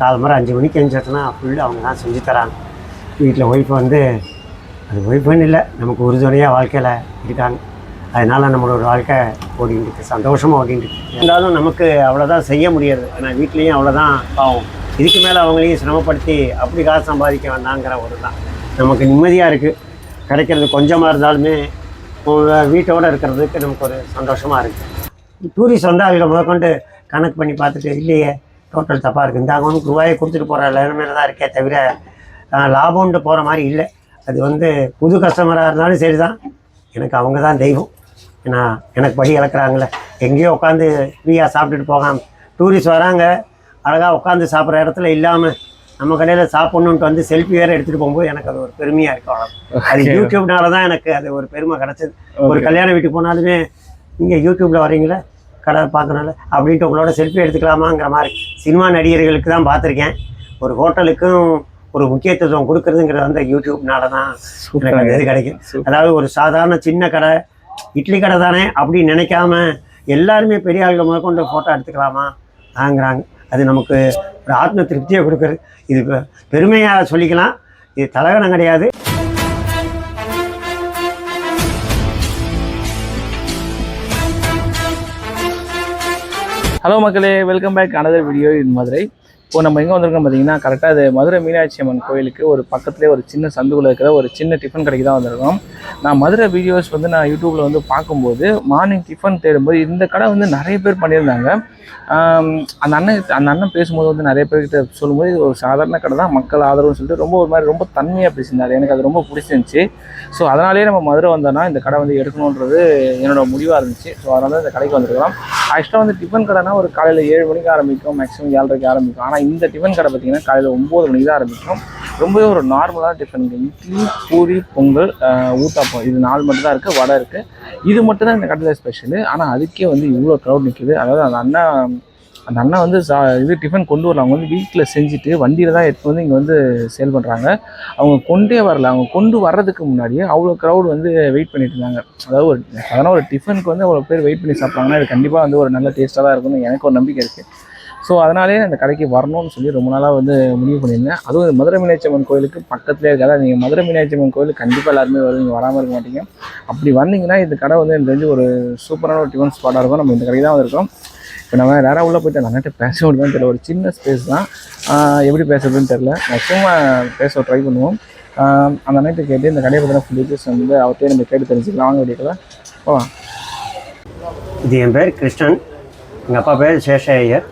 கால் அஞ்சு மணிக்கு எழுந்திரிச்சோன்னா ஃபுல்லு அவங்க தான் செஞ்சு தராங்க. வீட்டில் ஒய்ஃப் வந்து அது ஒய்ஃபுன்னு இல்லை நமக்கு உறுதுணையாக வாழ்க்கையில் இருக்காங்க. அதனால் நம்மளோட வாழ்க்கை ஓடிட்டு இருக்கு சந்தோஷமாக ஓடிட்டு இருக்கு. இருந்தாலும் நமக்கு அவ்வளோதான் செய்ய முடியாது. ஏன்னா வீட்லேயும் அவ்வளோதான் பாவம். இதுக்கு மேலே அவங்களையும் சிரமப்படுத்தி அப்படி காசு சம்பாதிக்க வேண்டாங்கிற ஒரு தான். நமக்கு நிம்மதியாக இருக்குது கிடைக்கிறது கொஞ்சமாக இருந்தாலுமே வீட்டோடு இருக்கிறதுக்கு நமக்கு ஒரு சந்தோஷமாக இருக்குது டூரிஸ்ட் வந்தால் அவங்க முதற்கொண்டு கணக்கு பண்ணி பார்த்துட்டு இல்லையே டோட்டல் தப்பாக இருக்குது இந்த அவனுக்கு ரூபாயை கொடுத்துட்டு போகிற நிலைமையில தான் இருக்கே தவிர லாபம்ன்ட்டு போகிற மாதிரி இல்லை. அது வந்து புது கஸ்டமராக இருந்தாலும் சரி தான் எனக்கு அவங்க தான் தெய்வம். ஏன்னா எனக்கு படி இழக்கிறாங்களே எங்கேயோ உட்காந்து ஃப்ரீயாக சாப்பிட்டுட்டு போகாம டூரிஸ்ட் வராங்க. அழகாக உட்காந்து சாப்பிட்ற இடத்துல இல்லாமல் நம்ம கடையில் சாப்பிட்ணுன்ட்டு வந்து செல்ஃபி வேறு எடுத்துகிட்டு போகும்போது எனக்கு அது ஒரு பெருமையாக இருக்கும். அது. யூடியூப்னால தான் எனக்கு அது ஒரு பெருமை கிடச்சது. ஒரு கல்யாண வீட்டுக்கு போனாலுமே நீங்கள் யூடியூப்பில் வரீங்களா கடை பார்க்கணும்ல அப்படின்ட்டு உங்களோட செல்ஃபி எடுத்துக்கலாமாங்கிற மாதிரி சினிமா நடிகர்களுக்கு தான் பார்த்துருக்கேன். ஒரு ஹோட்டலுக்கும் ஒரு முக்கியத்துவம் கொடுக்குறதுங்கிறது வந்து யூடியூப்னால தான் எனக்கு இது கிடைக்கும். அதாவது ஒரு சாதாரண சின்ன கடை இட்லி கடை தானே அப்படின்னு நினைக்காம எல்லாருமே பெரிய ஆளுங்க முதற்கொண்டு ஃபோட்டோ எடுத்துக்கலாமா? ஆங்கிறாங்க அது நமக்கு ஒரு ஆத்ம திருப்தியை கொடுக்குறது இது பெருமையாக சொல்லிக்கலாம். இது தலகணம் கிடையாது. ஹலோ மக்களே welcome back another video in Madurai இப்போ நம்ம எங்கே வந்திருக்கோம் பார்த்தீங்கன்னா கரெக்டாக அது மதுரை மீனாட்சி அம்மன் கோயிலுக்கு ஒரு பக்கத்துலேயே ஒரு சின்ன சந்துக்குள்ள இருக்கிற ஒரு சின்ன டிஃபன் கடைக்கு தான் வந்திருக்கோம். நான் மதுரை வீடியோஸ் வந்து நான் யூடியூப்பில் வந்து பார்க்கும்போது மார்னிங் டிஃபன் தேடும்போது இந்த கடை வந்து நிறைய பேர் பண்ணியிருந்தாங்க. அந்த அண்ணன் அந்த அண்ணன் பேசும்போது வந்து நிறைய பேர்கிட்ட சொல்லும்போது இது ஒரு சாதாரண கடை தான் மக்கள் ஆதரவுன்னு சொல்லிட்டு ரொம்ப ஒரு மாதிரி ரொம்ப தன்மையாக பேசியிருந்தார். எனக்கு அது ரொம்ப பிடிச்சிருந்துச்சி. ஸோ அதனாலேயே நம்ம மதுரை வந்தோன்னா இந்த கடை வந்து எடுக்கணுன்றது என்னோடய முடிவாக இருந்துச்சு. ஸோ அதனால இந்த கடைக்கு வந்துருக்கலாம் ஆக்சுவலாக வந்து டிஃபன் கடைனா ஒரு காலையில் ஏழு மணிக்கு ஆரம்பிக்கும் மேக்ஸிமம் ஏழரைக்கு ஆரம்பிக்கும். ஆனால் இந்த டிஃபன் கடை பார்த்தீங்கன்னா காலையில் ஒம்பது மணிக்கு தான் ஆரம்பிக்கும். ரொம்பவே ஒரு நார்மலான டிஃபன் இட்லி பூரி பொங்கல் ஊத்தாப்பம். இது நாலு மட்டும் தான் இருக்குது வடை இருக்குது இது மட்டும் தான் இந்த கடையில் ஸ்பெஷலு ஆனால் அதுக்கே வந்து இவ்வளோ க்ரௌட் நிற்குது அதாவது அந்த அண்ணா அந்த அண்ணா வந்து சா இது டிஃபன் கொண்டு வரல. அவங்க வந்து வீட்டில் செஞ்சுட்டு வண்டியில் தான் எடுத்து வந்து இங்கே வந்து சேல் பண்ணுறாங்க அவங்க கொண்டே வரல. அவங்க கொண்டு வர்றதுக்கு முன்னாடியே அவ்வளோ க்ரௌட் வந்து வெயிட் பண்ணிட்டு இருந்தாங்க. அதாவது ஒரு அதனால் ஒரு டிஃபனுக்கு வந்து அவ்வளோ பேர் வெயிட் பண்ணி சாப்பிட்றாங்கன்னா இது கண்டிப்பாக வந்து ஒரு நல்ல டேஸ்ட்டாக தான் இருக்கும்னு எனக்கு ஒரு நம்பிக்கை இருக்குது ஸோ அதனாலே அந்த கடைக்கு வரணும்னு சொல்லி ரொம்ப நாளாக வந்து முடிவு பண்ணியிருந்தேன். அதுவும் இந்த மதுரை மீனாட்சியம்மன் கோயிலுக்கு பக்கத்துலேயே இருக்காது. நீங்கள் மதுரை மீனாட்சியம்மன் கோயிலுக்கு கண்டிப்பாக எல்லாருமே வருவீங்க வராமல் இருக்க மாட்டீங்க. அப்படி வந்தீங்கன்னா இந்த கடை வந்து எனக்கு தெரிஞ்சு ஒரு சூப்பரான ஒரு டிஃபன் ஸ்பாட்டாக இருக்கும். நம்ம இந்த கடைக்கு தான் வந்திருக்கோம். இப்போ நம்ம நேராக உள்ளே போயிட்டு அந்த பேச முடியுதான்னு தெரியல. ஒரு சின்ன ஸ்பேஸ் தான். எப்படி பேசுறதுன்னு தெரியல. மேக்ஸிமம் பேச ட்ரை பண்ணுவோம். அந்த நைட்டு கேட்டு இந்த கடையை பற்றின ஃபுல் டீட்டெயில்ஸ் வந்து அவர்கிட்டயே நம்ம கேட்டு தெரிஞ்சுக்கலாம். வாங்க வீடியோவில் போகலாம் இது என் பேர் கிருஷ்ணன். எங்கள் அப்பா பேர் சேஷ ஐயர்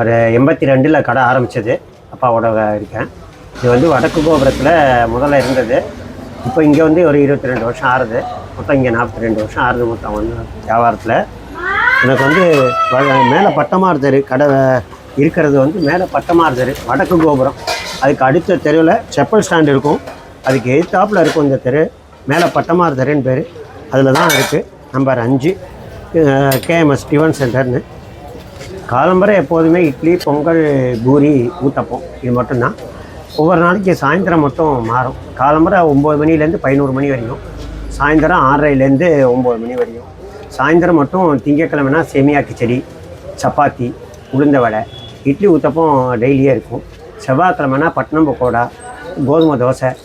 ஒரு எண்பத்தி ரெண்டில் கடை ஆரம்பித்தது அப்பாவோட இருக்கேன். இது வந்து வடக்கு கோபுரத்தில் முதல்ல இருந்தது. இப்போ இங்கே வந்து ஒரு இருபத்தி ரெண்டு வருஷம் ஆறுது. மொத்தம் இங்கே நாற்பத்தி ரெண்டு வருஷம் ஆறுது மொத்தம் வந்து வியாபாரத்தில். எனக்கு வந்து மேலே பட்டமாக தெரு கடை இருக்கிறது வந்து மேலே பட்டமாக தெரு வடக்கு கோபுரம். அதுக்கு அடுத்த தெருவில் செப்பல் ஸ்டாண்ட் இருக்கும். அதுக்கு எதிர்த்தாப்பில் இருக்கும் இந்த தெரு. மேலே பட்டமாக தெருன்னு பேர். அதில் தான் இருக்குது நம்பர் அஞ்சு. கேஎம்எஸ் டிவன் சென்டர்னு. காலம்பரை எப்போதுமே இட்லி பொங்கல் பூரி ஊத்தப்போம் இது மட்டும்தான். ஒவ்வொரு நாளைக்கு சாயந்தரம் மட்டும் மாறும். காலம்பரை ஒம்பது மணிலேருந்து பதினோரு மணி வரையும். சாயந்தரம் ஆறரைலேருந்து ஒம்பது மணி வரையும். சாயந்தரம் மட்டும் திங்கக்கிழமைனா சேமியா கிச்சடி சப்பாத்தி உளுந்த வடை இட்லி ஊத்தப்பம் டெய்லியே இருக்கும். செவ்வாய்க்கிழமைனா பட்டினம் பக்கோடா கோதுமை தோசை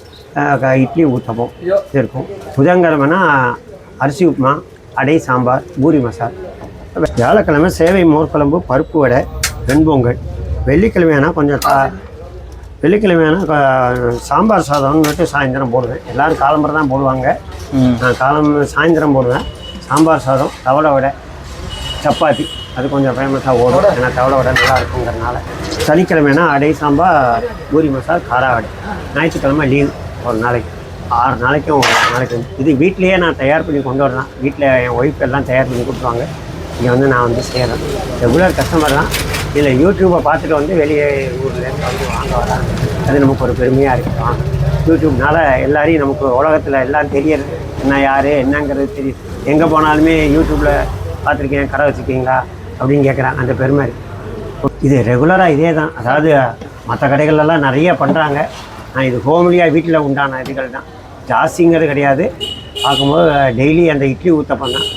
க- இட்லி ஊத்தப்பம் இது இருக்கும். புதன்கிழமைனா அரிசி உப்புமா அடை சாம்பார் பூரி மசால். வியாழக்கிழமை சேவை மோர்க்குழம்பு பருப்பு வடை வெண்பொங்கல். வெள்ளிக்கிழமையானா கொஞ்சம் கா வெள்ளிக்கிழமையானா கா- சாம்பார் சாதம்னுட்டு சாயந்தரம் போடுவேன். எல்லோரும் காலம்பரை தான் போடுவாங்க. நான் காலம் சாயந்தரம் போடுவேன். சாம்பார் சாதம் தவளை வடை சப்பாத்தி. அது கொஞ்சம் ஃபேமஸாக ஓடும். ஏன்னா தவளை வடை நல்லா இருக்குங்கிறனால சனிக்கிழமைனா அடை சாம்பார் பூரி மசால் காரா வடை. ஞாயிற்றுக்கிழமை லீவ். ஒரு நாளைக்கு. ஆறு நாளைக்கும் ஒரு நாளைக்கு. இது வீட்லேயே நான் தயார் பண்ணி கொண்டு வரலாம். வீட்டில் என் ஒய்ஃப் எல்லாம் தயார் பண்ணி கொடுத்துருவாங்க. இங்கே வந்து நான் வந்து செய்கிறேன் ரெகுலர் கஸ்டமர் தான். யூடியூப்பை பார்த்துட்டு வந்து வெளியே ஊர்லேருந்து வந்து வாங்க வராங்க. அது நமக்கு ஒரு பெருமையாக இருக்கலாம் யூடியூப்னால எல்லாரையும் நமக்கு உலகத்தில் எல்லாம் தெரியறது. என்ன யார் என்னங்கிறது தெரியும் எங்கே போனாலுமே யூடியூப்பில் பார்த்துருக்கேன். கடை வச்சுருக்கீங்களா? அப்படின்னு கேட்குறாங்க அந்த பெருமை இருக்குது இது ரெகுலராக இதே தான். அதாவது மற்ற கடைகள்லாம் நிறைய பண்ணுறாங்க நான் இது ஹோம்லியாக வீட்டில் உண்டான இதுகள் தான். ஜாஸ்திங்கிறது கிடையாது. பார்க்கும்போது டெய்லி அந்த இட்லி ஊத்தப்பம் தான்.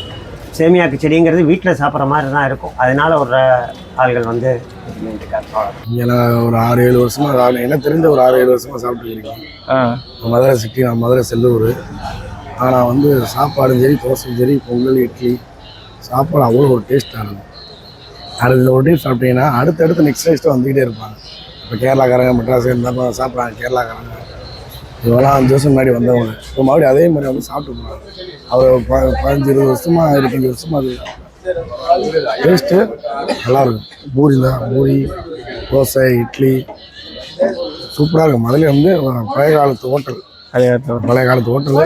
சேமியா கிச்சடிங்கிறது வீட்டில் சாப்பிட்ற மாதிரி தான் இருக்கும். அதனால ஒரு ஆள்கள் வந்து. இங்கே நான் ஒரு ஆறு ஏழு வருஷமா ஆறு எனக்கு தெரிஞ்ச ஒரு ஆறு ஏழு வருஷமா சாப்பிட்டு இருக்கேன். ஆ. மதுரை சிட்டி நான் மதுரை செல்லூர். ஆனால் வந்து சாப்பாடும் சரி தோசையும் சரி பொங்கல் இட்லி சாப்பாடு அவ்வளோ ஒரு டேஸ்ட்டாக இருக்கும். அடுத்த ஒரு டைம் சாப்பிட்டீங்கன்னா அடுத்தடுத்து நெக்ஸ்ட் நெக்ஸ்ட்டு வந்துக்கிட்டே இருப்பாங்க. இப்போ கேரளாக்காரங்க மெட்ராஸ் இருந்தால் சாப்பிட்றாங்க கேரளாக்காரங்க. இவெல்லாம் அஞ்சு வருஷம் முன்னாடி வந்தவங்க இப்போ மறுபடியும் அதே மாதிரி வந்து சாப்பிட்டு போகிறாங்க அவர் பதினஞ்சு இருபது வருஷமா இருபத்தஞ்சி வருஷமா அது டேஸ்ட்டு நல்லாயிருக்கும் பூரி தான் பூரி தோசை இட்லி சூப்பராக இருக்கும் முதல்ல வந்து பழைய காலத்து ஹோட்டல் அதே பழைய காலத்து ஹோட்டலு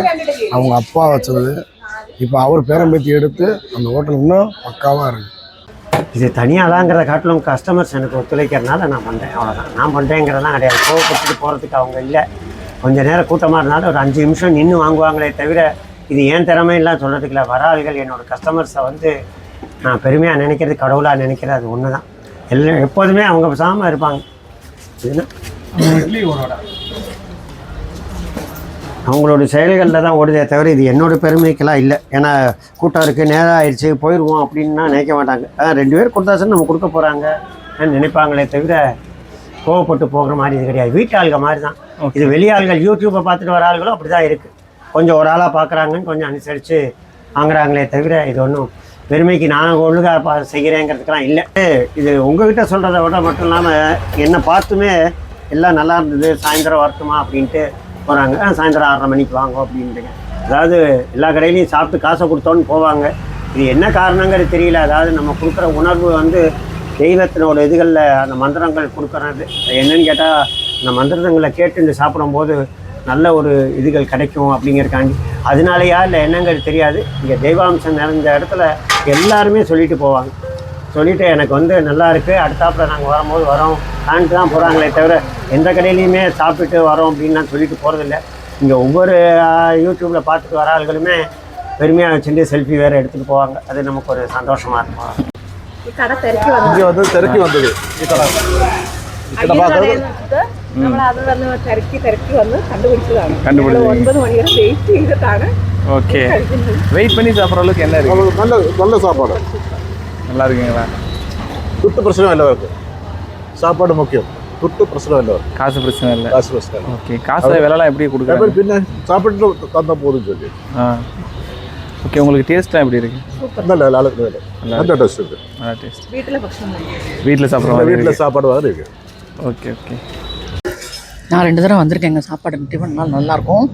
அவங்க அப்பா வச்சது இப்போ அவர் பேரம்பேத்தி எடுத்து அந்த ஹோட்டல் இன்னும் பக்காவாக இருக்குது இது தனியாலாங்கிறத காட்டிலும் கஸ்டமர்ஸ் எனக்கு ஒத்துழைக்கிறதுனால நான் பண்ணுறேன் அவ்வளோதான் நான் பண்ணுறேங்கிறதெல்லாம் கிடையாது. கோவப்பட்டுட்டு போகிறதுக்கு அவங்க இல்லை. கொஞ்ச நேரம் கூட்டமாக இருந்தாலும் ஒரு அஞ்சு நிமிஷம் நின்று வாங்குவாங்களே தவிர இது ஏன் திறமையெல்லாம் சொல்கிறதுக்கு இல்லை வர ஆள்கள் என்னோட கஸ்டமர்ஸை வந்து நான் பெருமையாக நினைக்கிறது கடவுளாக நினைக்கிறது அது ஒன்று தான் எல்லாம் எப்போதுமே அவங்க பேசாமல் இருப்பாங்க. அவங்களோட செயல்களில் தான் ஓடுதே தவிர இது என்னோட பெருமைக்கெல்லாம் இல்லை. ஏன்னா கூட்டம் இருக்குது நேரம் ஆயிடுச்சு போயிடுவோம் அப்படின்னா நினைக்க மாட்டாங்க. ரெண்டு பேர் கொடுத்தாச்சுன்னு நம்ம கொடுக்க போகிறாங்க நினைப்பாங்களே தவிர கோவப்பட்டு போகிற மாதிரி இது கிடையாது. வீட்டு ஆள்கள் மாதிரி தான் இது வெளி ஆள்கள் யூடியூப்பை பார்த்துட்டு வர ஆள்களும் அப்படி தான் இருக்குது கொஞ்சம் ஒரு ஆளாக பார்க்குறாங்கன்னு கொஞ்சம் அனுசரித்து வாங்குறாங்களே தவிர இது ஒன்றும் பெருமைக்கு நான் ஒழுங்காக பா செய்கிறேங்கிறதுக்கெல்லாம் இல்லை. இது உங்ககிட்ட சொல்கிறத விட மட்டும் இல்லாமல் என்னை பார்த்துமே எல்லாம் நல்லா இருந்தது. சாயந்தரம் வரட்டுமா அப்படின்ட்டு போகிறாங்க "ஆ, சாயந்தரம் ஆறரை மணிக்கு வாங்க அப்படின்ட்டுங்க. அதாவது எல்லா கடையிலையும் சாப்பிட்டு காசை கொடுத்தோன்னு போவாங்க. இது என்ன காரணங்கிறது தெரியல. அதாவது நம்ம கொடுக்குற உணர்வு வந்து தெய்வத்தினோட இதுகளில் அந்த மந்திரங்கள் கொடுக்குறது. என்னன்னு கேட்டால் அந்த மந்திரங்களை கேட்டு சாப்பிடும்போது நல்ல ஒரு இதுகள் கிடைக்கும் அப்படிங்கிறக்காண்டி. அதனாலயா இல்லை என்னங்கிறது தெரியாது. இங்கே தெய்வாம்சம் நிறைந்த இடத்துல எல்லாருமே சொல்லிட்டு போவாங்க. சொல்லிட்டு எனக்கு வந்து நல்லா இருக்குது அடுத்தாப்புல நாங்கள் வரும்போது வரோம் காண்ட்டு தான் போகிறாங்களே தவிர எந்த கடையிலையுமே சாப்பிட்டு வரோம் அப்படின்லாம் சொல்லிட்டு போகிறதில்ல இங்கே ஒவ்வொரு யூடியூப்பில் பார்த்துட்டு வர ஆள்களுமே பெருமையாக வச்சுட்டு செல்ஃபி வேறு எடுத்துகிட்டு போவாங்க. அது நமக்கு ஒரு சந்தோஷமாக இருக்கும். இங்கே வந்து തിരക്കി വന്നത്. வெயிட் பண்ணி சாப்பிட்ற அளவுக்கு என்ன நல்ல நல்ல சாப்பாடு நல்லா இருக்குங்களா துட்டு பிரச்சனை இல்லை சாப்பாடு முக்கியம் துட்டு பிரச்சனை இல்லை காசு பிரச்சனை காசு காசு விலைலாம் எப்படி கொடுக்குறாங்க பின்ன சாப்பிட்டு போதும் ஓகே உங்களுக்கு டேஸ்ட்லாம் எப்படி இருக்கு? நல்ல நல்ல நல்ல. டேஸ்ட் இருக்கு. நல்லா டேஸ்ட் வீட்டில் வீட்டில் சாப்பிட்ற வீட்டில் சாப்பாடு மாதிரி இருக்கு. ஓகே ஓகே நான் ரெண்டு தடவை வந்திருக்கேன் எங்கள் சாப்பாடு. டிஃபன் நாள் நல்லாயிருக்கும்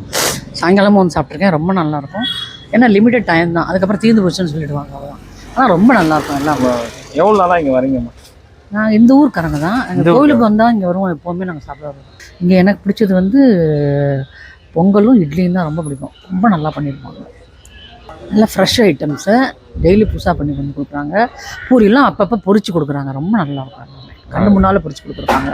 சாயங்காலமும் வந்து சாப்பிட்ருக்கேன் ரொம்ப நல்லாயிருக்கும் ஏன்னா லிமிடெட் டைம் தான். அதுக்கப்புறம் தீர்ந்து போச்சுன்னு சொல்லிவிடுவாங்க அவ்வளோதான் ஆனால் ரொம்ப நல்லாயிருக்கும் எல்லாம். எவ்வளோ நாளாக இங்கே வரீங்கம்மா நான் இந்த ஊருக்காரங்க தான். எங்கள் கோவிலுக்கு வந்தால் இங்கே வருவோம். எப்போவுமே நாங்கள் சாப்பிட இங்கே எனக்கு பிடிச்சது வந்து பொங்கலும் இட்லியும் தான் ரொம்ப பிடிக்கும். ரொம்ப நல்லா பண்ணியிருப்பாங்க. நல்லா ஃப்ரெஷ் ஐட்டம்ஸை டெய்லி புதுசாக பண்ணி கொண்டு கொடுக்குறாங்க. பூரியெல்லாம் அப்பப்போ பொரிச்சு கொடுக்குறாங்க. ரொம்ப நல்லா இருக்கும் கண்ணு முன்னால் பொரிச்சு கொடுக்குறாங்க.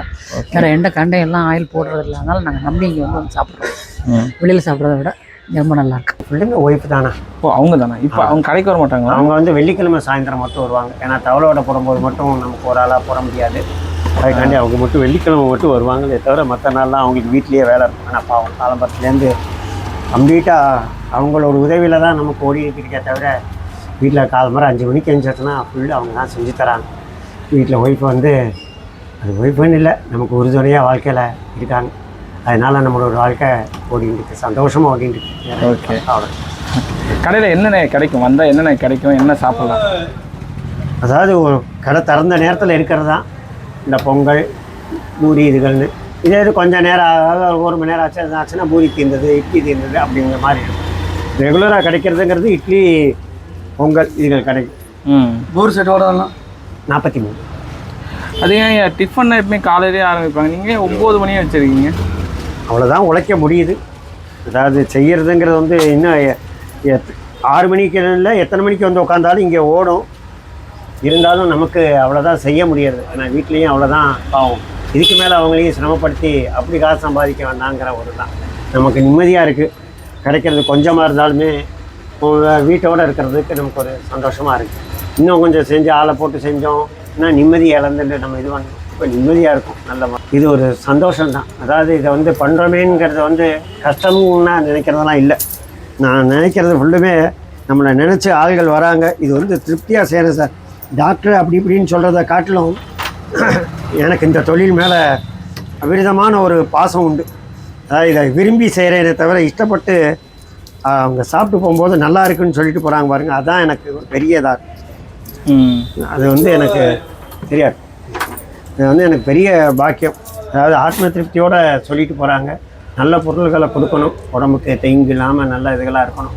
வேறு எந்த கண்டை எல்லாம் ஆயில் போடுறது இல்லை. அதனால நாங்கள் நம்பி இங்கே வந்து வந்து சாப்பிட்றோம். ம். வெளியில் சாப்பிட்றத விட ரொம்ப நல்லா இருக்கு. பிள்ளைங்க ஒய்ஃப் தானே? ஓ அவங்க தானே? இப்போ அவங்க கடைக்கு வர மாட்டாங்களா? அவங்க வந்து வெள்ளிக்கிழமை சாயந்தரம் மட்டும் வருவாங்க. ஏன்னா தவளோட போடும்போது மட்டும் நமக்கு ஒரு ஆளாக போட முடியாது. அதுக்காண்டி அவங்க மட்டும் வெள்ளிக்கிழமை மட்டும் வருவாங்களே தவிர மற்ற நாள்லாம் அவங்களுக்கு வீட்லேயே வேலை இருக்கும். ஆனால் பாவம் காலம்பரத்துலேருந்து கம்ப்ளீட்டாக அவங்களோட உதவியில் தான் நமக்கு ஓடிட்டு இருக்கே தவிர வீட்டில் காலம்பரம் அஞ்சு மணிக்கு எழுந்திரிச்சோன்னா ஃபுல்லாக அவங்க தான் செஞ்சு தராங்க. வீட்டில் ஒய்ஃப் வந்து அது ஒய்ஃப்னு இல்லை நமக்கு உறுதுணையாக வாழ்க்கையில் இருக்காங்க. அதனால் நம்மளோட வாழ்க்கை ஓடிட்டு இருக்கு. சந்தோஷமாக ஓடிட்டு இருக்கு. அவ்வளோ கடையில் என்னென்ன கிடைக்கும்? வந்தால் என்னென்ன கிடைக்கும்? என்ன சாப்பிடலாம்? அதாவது கடை திறந்த நேரத்தில் இருக்கிறது தான். இந்த பொங்கல் பூரி இதுகள்னு. இதே இது கொஞ்சம் நேரம் அதாவது ஒரு மணி நேரம் ஆச்சு ஆச்சுன்னா பூரி தீர்ந்தது இட்லி தீர்ந்தது அப்படிங்கிற மாதிரி இருக்கும். ரெகுலராக கிடைக்கிறதுங்கிறது இட்லி பொங்கல் இதுகள் கிடைக்கும். ம். ஊர் செட்டோட நாற்பத்தி மூணு. அது ஏன் டிஃபன் எப்பவுமே காலையிலேயே ஆரம்பிப்பாங்க? நீங்கள் ஒம்பது மணியே வச்சுருக்கீங்க? அவ்வளோதான் உழைக்க முடியுது. அதாவது செய்கிறதுங்கிறது வந்து இன்னும் ஆறு மணிக்கு இல்லை எத்தனை மணிக்கு வந்து உட்காந்தாலும் இங்கே ஓடும். இருந்தாலும் நமக்கு அவ்வளோதான் செய்ய முடியாது ஏன்னா வீட்லேயும் அவ்வளோதான் பாவம். இதுக்கு மேலே அவங்களையும் சிரமப்படுத்தி அப்படி காசு சம்பாதிக்க வேண்டாங்கிற ஒரு தான் நமக்கு நிம்மதியாக இருக்குது கிடைக்கிறது கொஞ்சமாக இருந்தாலுமே வீட்டோடு வீட்டோட இருக்கிறதுக்கு நமக்கு ஒரு சந்தோஷமாக இருக்குது இன்னும் கொஞ்சம் செஞ்சு ஆளை போட்டு செஞ்சோம் இன்னும் நிம்மதி இழந்துட்டு நம்ம இது பண்ணோம். இப்போ நிம்மதியாக இருக்கும் நல்லமா இது ஒரு சந்தோஷம் தான் அதாவது இதை வந்து பண்ணுறோமேங்கிறத வந்து கஷ்டம்னா நினைக்கிறதெல்லாம் இல்லை. நான் நினைக்கிறது ஃபுல்லுமே நம்மளை நினச்சி ஆள்கள் வராங்க. இது வந்து திருப்தியாக செய்கிறேன் சார். டாக்டர் அப்படி இப்படின்னு சொல்கிறத காட்டிலும் எனக்கு இந்த தொழில் மேலே அபிரிதமான ஒரு பாசம் உண்டு. அதாவது இதை விரும்பி செய்கிறேனே தவிர இஷ்டப்பட்டு அவங்க சாப்பிட்டு போகும்போது நல்லா இருக்குன்னு சொல்லிட்டு போகிறாங்க பாருங்க. அதான் எனக்கு ஒரு பெரிய இதாக அது வந்து எனக்கு தெரியாது. இது வந்து எனக்கு பெரிய பாக்கியம். அதாவது ஆத்ம திருப்தியோடு சொல்லிட்டு போகிறாங்க நல்ல பொருள்களை கொடுக்கணும். உடம்புக்கு தெங்கு இல்லாமல் நல்ல இதுகளாக இருக்கணும்.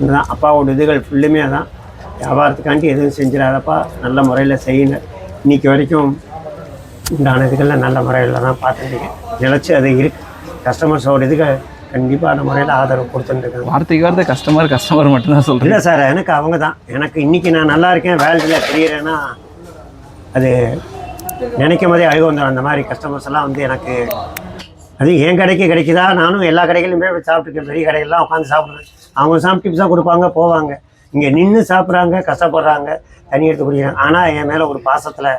இதுதான் அப்பாவோட இதுகள் ஃபுல்லுமே அதான். வியாபாரத்துக்காண்டி எதுவும் செஞ்சிடாதப்பா. நல்ல முறையில் செய்யுங்க. இன்னைக்கு வரைக்கும் உண்டான இதுகளில் நல்ல முறையில் தான் பார்த்துருக்கேன். நிலச்சி அது இருக்கு கஸ்டமர்ஸோட இதுகள் கண்டிப்பான முறையில் ஆதரவு கொடுத்துட்டுருக்காங்க வார்த்தைக்கு வார்த்தை கஸ்டமர் கஸ்டமர் மட்டும்தான் சொல்கிறேன் இல்லை சார் எனக்கு அவங்க தான். எனக்கு இன்னைக்கு நான் நல்லா இருக்கேன் வேல்டில் தெரியறேன்னா அது நினைக்கும் போதே அழுக வந்துடும் அந்த மாதிரி கஸ்டமர்ஸ் எல்லாம் வந்து எனக்கு அது என் கடைக்கு கிடைக்குதா? நானும் எல்லா கடைகளிலுமே போய் சாப்பிட்டுருக்கேன் பெரிய கடைகள்லாம் உட்காந்து சாப்பிடுவேன் அவங்க சாப்பிட்டு டிப்ஸாக கொடுப்பாங்க போவாங்க. இங்கே நின்று சாப்பிட்றாங்க கஷ்டப்படுறாங்க தண்ணி எடுத்து குடிக்கிறாங்க. ஆனால் என் மேலே ஒரு பாசத்தில்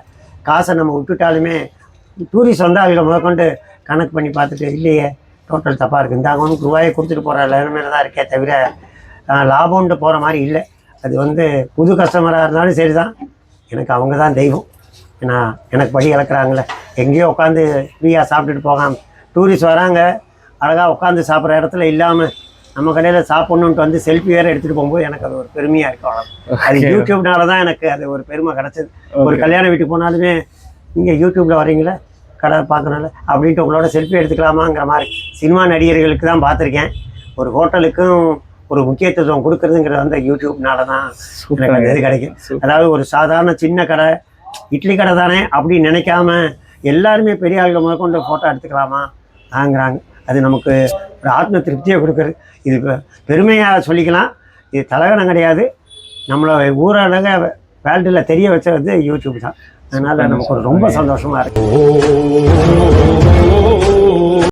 காசை நம்ம விட்டுட்டாலுமே டூரிஸ்ட் வந்து அவங்கள முதற்கொண்டு கணக்கு பண்ணி பார்த்துட்டு இல்லையே டோட்டல் தப்பாக இருக்குது இந்த அவங்க ரூபாயை கொடுத்துட்டு போகிற நிலைமையில தான் இருக்கே தவிர லாபம்ன்ட்டு போகிற மாதிரி இல்லை. அது வந்து புது கஸ்டமராக இருந்தாலும் சரி தான் எனக்கு அவங்க தான் தெய்வம். ஏன்னா எனக்கு படி இழக்கிறாங்களே எங்கேயோ உட்காந்து ஃப்ரீயாக சாப்பிட்டுட்டு போகாமல் டூரிஸ்ட் வராங்க அழகாக உட்காந்து சாப்பிட்ற இடத்துல இல்லாமல் நம்ம கடையில் சாப்பிட்ணுன்ட்டு வந்து செல்ஃபி வேறு எடுத்துகிட்டு போகும்போது எனக்கு அது ஒரு பெருமையாக இருக்கும் அது. யூடியூப்னால தான் எனக்கு அது ஒரு பெருமை கிடச்சிது. ஒரு கல்யாண வீட்டுக்கு போனாலுமே நீங்கள் யூடியூப்பில் வரீங்களா கடை பார்க்கணும்ல அப்படின்ட்டு உங்களோட செல்ஃபி எடுத்துக்கலாமாங்கிற மாதிரி சினிமா நடிகர்களுக்கு தான் பார்த்துருக்கேன். ஒரு ஹோட்டலுக்கும் ஒரு முக்கியத்துவம் கொடுக்குறதுங்கிறது வந்து யூடியூப்னால தான் எனக்கு இது கிடைக்கும். அதாவது ஒரு சாதாரண சின்ன கடை இட்லி கடை தானே அப்படின்னு நினைக்காம எல்லாருமே பெரிய ஆளுங்க முதற்கொண்டு ஃபோட்டோ எடுத்துக்கலாமா? ஆங்கிறாங்க அது நமக்கு ஒரு ஆத்ம திருப்தியை கொடுக்குறது இது பெருமையாக சொல்லிக்கலாம். இது தலகணம் கிடையாது. நம்மளை ஊரடங்க வேர்ல்டில் தெரிய வச்சது யூடியூப் தான். அதனால் நமக்கு ஒரு ரொம்ப சந்தோஷமாக இருக்குது